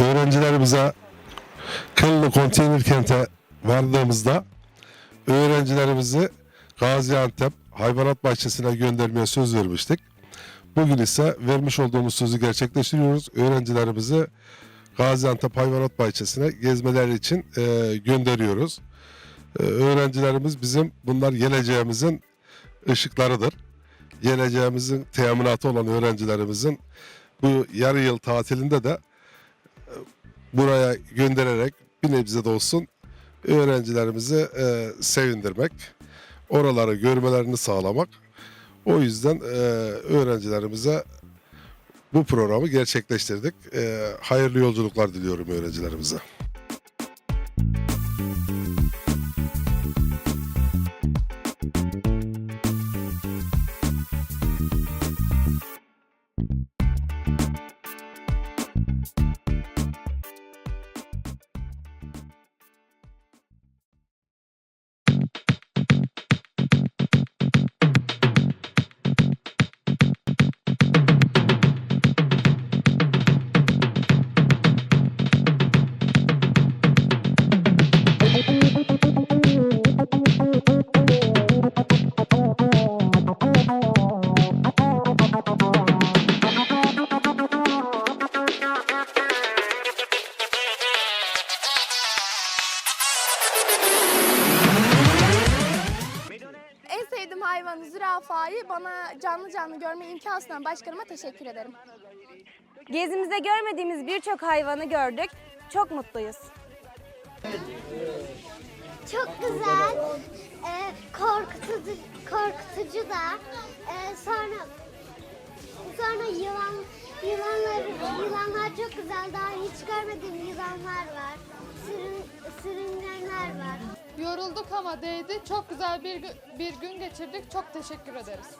Öğrencilerimize Kıllı Konteyner Kent'e vardığımızda öğrencilerimizi Gaziantep Hayvanat Bahçesi'ne göndermeye söz vermiştik. Bugün ise vermiş olduğumuz sözü gerçekleştiriyoruz. Öğrencilerimizi Gaziantep Hayvanat Bahçesi'ne gezmeleri için e, gönderiyoruz. E, öğrencilerimiz bizim bunlar geleceğimizin ışıklarıdır. Geleceğimizin teminatı olan öğrencilerimizin bu yarı yıl tatilinde de e, buraya göndererek bir nebze de olsun öğrencilerimizi e, sevindirmek, oraları görmelerini sağlamak. O yüzden e, öğrencilerimize bu programı gerçekleştirdik. E, hayırlı yolculuklar diliyorum öğrencilerimize. En sevdiğim hayvan zürafayı bana canlı canlı görme imkanı sunan başkanıma teşekkür ederim. Gezimizde görmediğimiz birçok hayvanı gördük. Çok mutluyuz. Çok güzel, e, korkutucu, korkutucu da. E, sonra sonra yılan yılanlar yılanlar çok güzel. Daha hiç görmediğim yılanlar var. Sürün, sürüngenler. Yorulduk ama değdi. Çok güzel bir, bir gün geçirdik. Çok teşekkür ederiz.